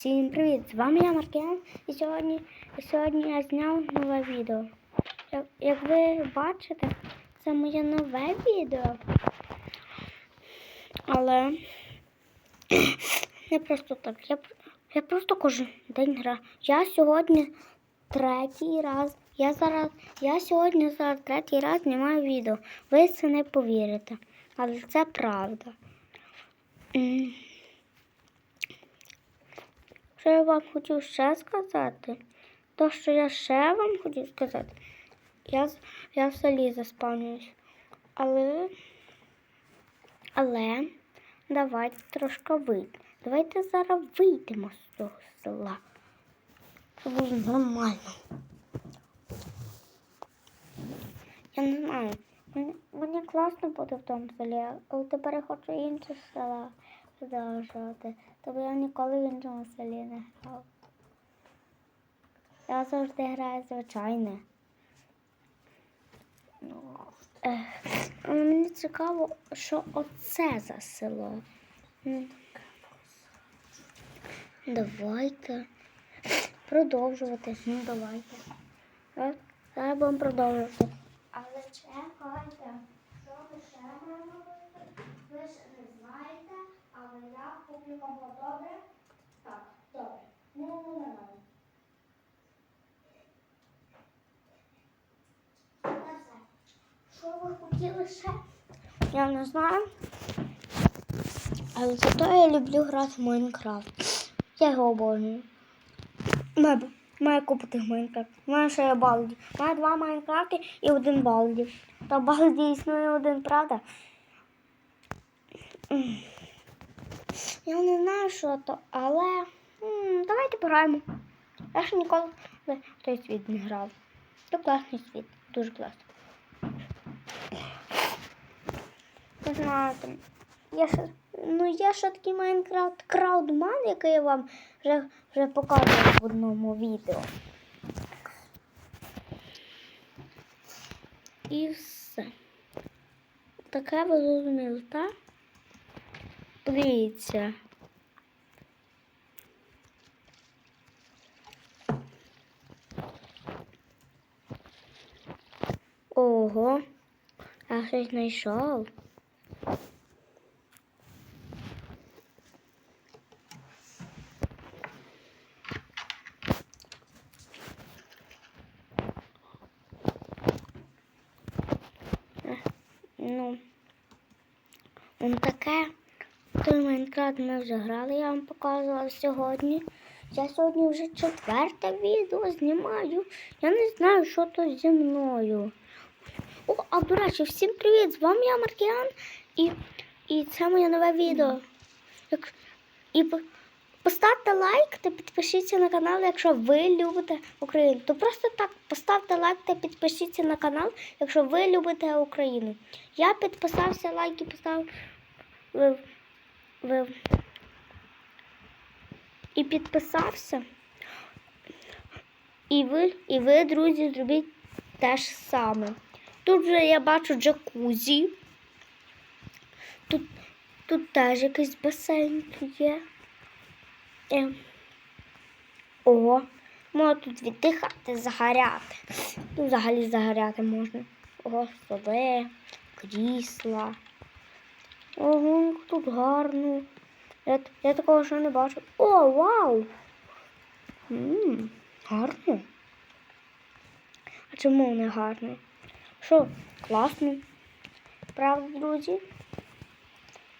Всім привіт! З вами я Маркіан і сьогодні, сьогодні я зняв нове відео. Як, як ви бачите, це моє нове відео. Але не просто так. Я, я просто кожен день граю. Я сьогодні третій раз. Я зараз, я сьогодні зараз третій раз знімаю відео. Ви це не повірите. Але це правда. М. Що я вам хочу ще сказати? То, що я ще вам хочу сказати, я, я в селі заспавнююсь. Але, але давайте трошки вийти. Давайте зараз вийдемо з цього села. Це буде нормально. Я не знаю. Мені класно буде в тому селі, але тепер я хочу інше села продовжувати. Тобто я ніколи в іншому селі не грав. Я завжди граю звичайне. Ну, мені цікаво, що оце за село. Ну, Давайте продовжувати. Ну, давайте. Зараз будемо продовжувати. Але чекайте, що ви ще маємо робити? Ви ще не знаєте, але я куплю вам добре. Так, добре. Ну, ну, ну, ну. Що ви хотіли ще? Я не знаю. Але зато я люблю грати в Майнкрафт. Я його обожнюю. Меб, має купити Майнкрафт. Мене ще є Балді. Має два Майнкрафти і один Балді. Та Балді існує один, правда? Я не знаю, що то, але м, давайте пограємо. Я ще ніколи в той світ не грав. Це класний світ, дуже класний. Ви знаєте, я ще, ну є ще такий Майнкрафт Краудман, який я вам вже, вже показував в одному відео. І все. Таке ви зрозуміли, так? Подивіться. Ого, я щось знайшов. Е, Ну, он таке. Той Майнкрафт ми вже грали, я вам показувала сьогодні. Я сьогодні вже четверте відео знімаю. Я не знаю, що то зі мною. О, а до речі, всім привіт! З вами я Маркіан і, і це моє нове відео. Як, і поставте лайк та підпишіться на канал, якщо ви любите Україну. То просто так поставте лайк та підпишіться на канал, якщо ви любите Україну. Я підписався, лайк і поставив. І підписався. І ви, і ви, друзі, зробіть те ж саме. Тут вже я бачу джакузі. Тут, тут теж якийсь басейн є. Е. О, можна тут віддихати, загоряти. Тут взагалі загоряти можна. Ого, столи, крісла. Ого, тут гарно. Я, я такого ще не бачу. О, вау! М, гарно. А чому не гарно? Що, класно? Правда, друзі?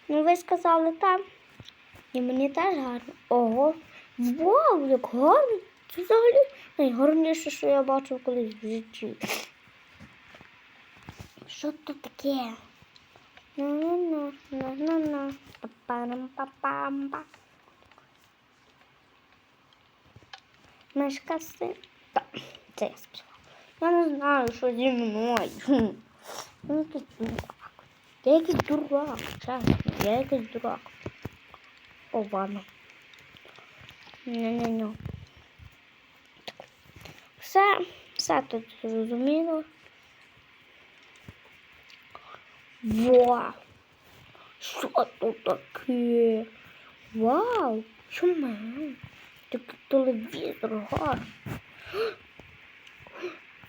Ну, ви сказали так. І мені теж гарно. Ого, вау, як гарно. Це взагалі найгарніше, що я бачив колись в житті. Що тут таке? Ну-ну-ну, па-парам-па-пам-па. Мишка си. Та, Це я співала. Я не знаю, що зі мною. Ну, якийсь дурак. Я якийсь дурак, чесно, я якийсь дурак. О, ладно. Не-не-не. Все, все тут зрозуміло. Вау! Що тут таке? Вау! Чому? Такий телевізор, гарний.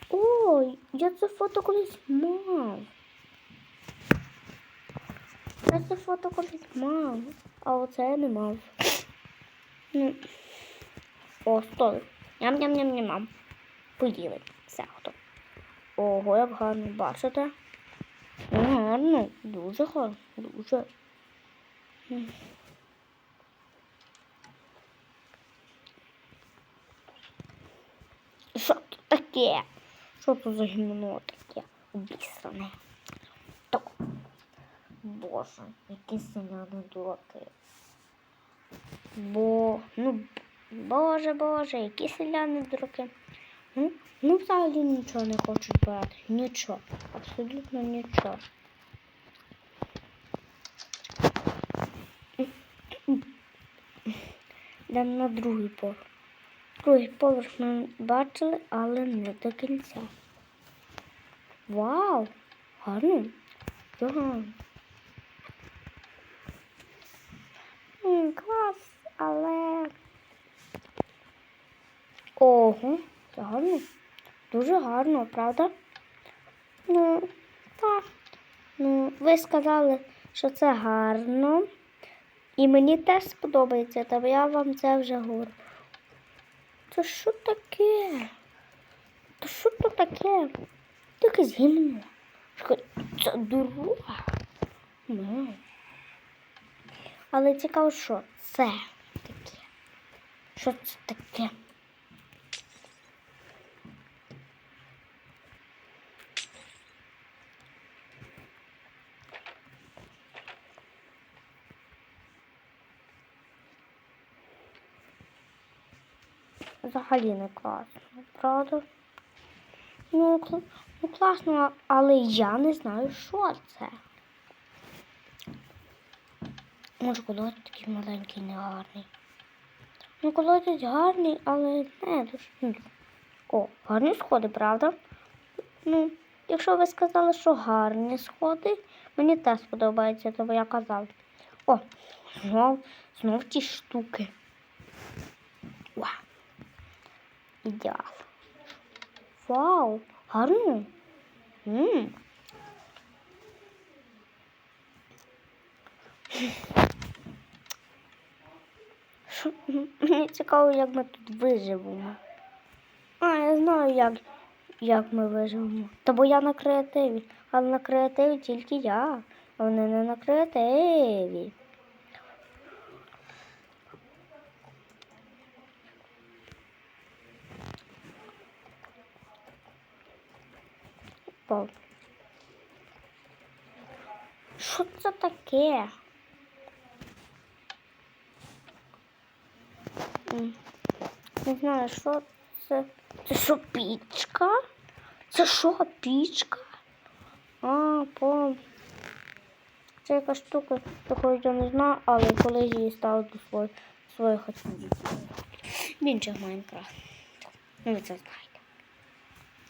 Ой, я це фото колись мав. Я це фото колись мав, а оце я не мав. Ну. О, стой. Ням-ням-ням-ням. Поїли. Все, готово. Ого, як гарно, бачите? Гарно, дуже гарно, дуже. Що тут таке? Що тут за гімно таке? Обісране. Так. Боже, які селяни дураки. Бо, ну, боже, боже, які селяни дураки. Ну, ну взагалі нічого не хочуть брати. Нічого. Абсолютно нічого. Йдемо на другий поверх. Другий поверх ми бачили, але не до кінця. Вау! Гарно. Ага. Клас, але. Ого, це гарно. Дуже гарно, правда? Ну, так. Ну, ви сказали, що це гарно. І мені теж сподобається, та я вам це вже говорю. Це що таке? Та що то таке? Гімно. Чекай, Це дорога. Ну. Але цікаво, що це таке? Що це таке? Взагалі не класно, правда? Ну, ну класно, але я не знаю, що це. Може, колодязь такий маленький, негарний. Ну, колодязь гарний, але не дуже. ну, О, гарні сходи, правда? Ну, якщо ви сказали, що гарні сходи, мені теж сподобається, тому я казав. О, знов, знов ті штуки. Вау. Ідеал. Вау, гарно. М. Що- Мені цікаво, як ми тут виживемо. А, я знаю, як, як ми виживемо. Та бо я на креативі. Але на креативі тільки я. А вони не на креативі. Пал. Що це таке? Не знаю, що це. Це що пічка? Це що пічка? А, по. Це якась штука, такої я не знаю, але колись її ставив до своєї своєї хотів. В Майнкрафт. Ну, ви це.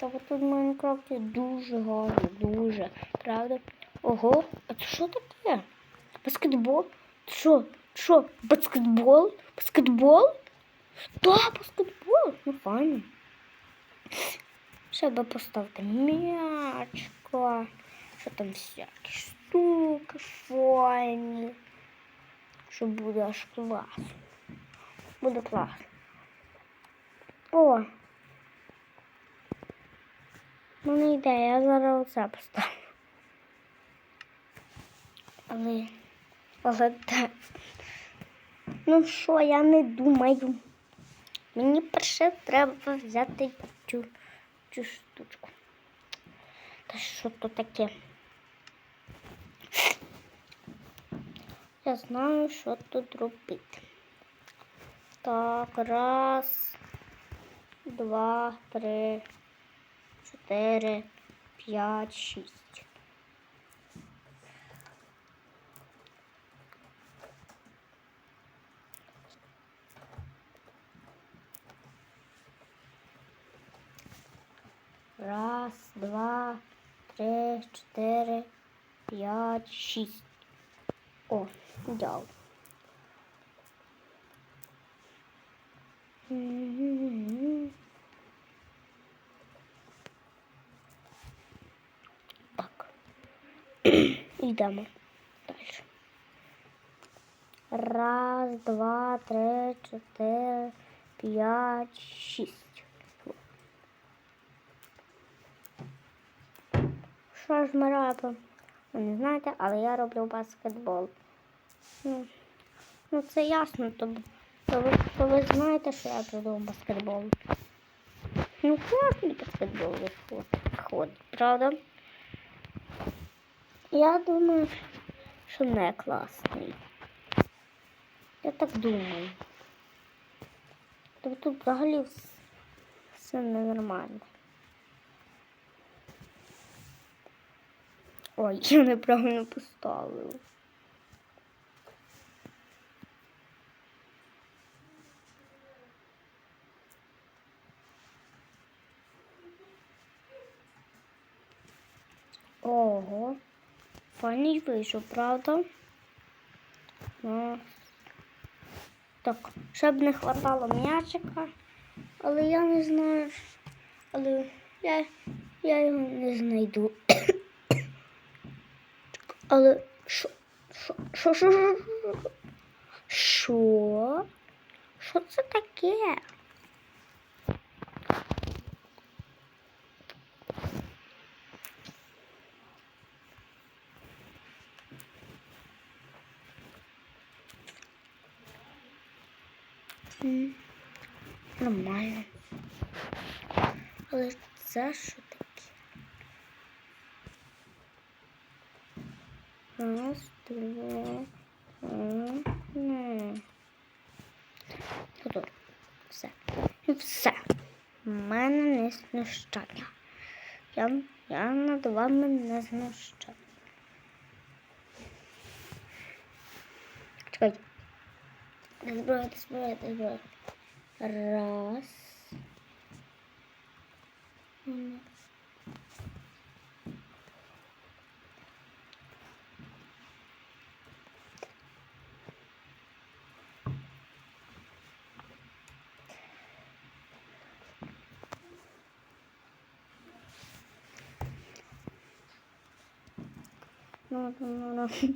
Та от тут в Майнкрафті дуже гарно, дуже. Правда? Ого, а це що таке? Баскетбол? Що? Що? Баскетбол? Баскетбол? Да, баскетбол. Ну, файно. Ще поставити м'ячко. Що там всякі штуки файні. Що буде аж клас. Буде клас. О, Ну, не йде, я зараз оце поставлю. Але, але так. Ну що, я не думаю. Мені перше треба взяти цю, цю штучку. Та що то таке? Я знаю, що тут робити. Так, раз, два, три, чотири, п'ять, шість. Раз, два, три, чотири, п'ять, шість. О, взяв. Так. Йдемо далі. Раз, два, три, чотири, п'ять, шість. Що ж ми робимо? Ви не знаєте, але я роблю баскетбол. Ну, ну це ясно, то, то, ви, то ви знаєте, що я роблю баскетбол. Ну, класний баскетбол виходить, правда? Я думаю, що не класний. Я так думаю. Тобто тут взагалі вс- все ненормально. Ой, я неправильно поставив. Ого. Файний вийшов, правда? Ну, так, ще б не хватало м'ячика, але я не знаю. Але я, я його не знайду. Але? Що? Що? Що це таке? Нормально. Але це що таке? Раз, два, три, ні. Готово. Все. Все. У мене не знущання. Я, я над вами не знущаю. Чекайте. Збирайте, збирайте, збирайте. Раз. М. Ну, ну, ну,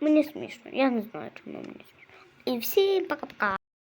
Мені- смешно. я не знаю, чому мені смішно. І всім пока-пока.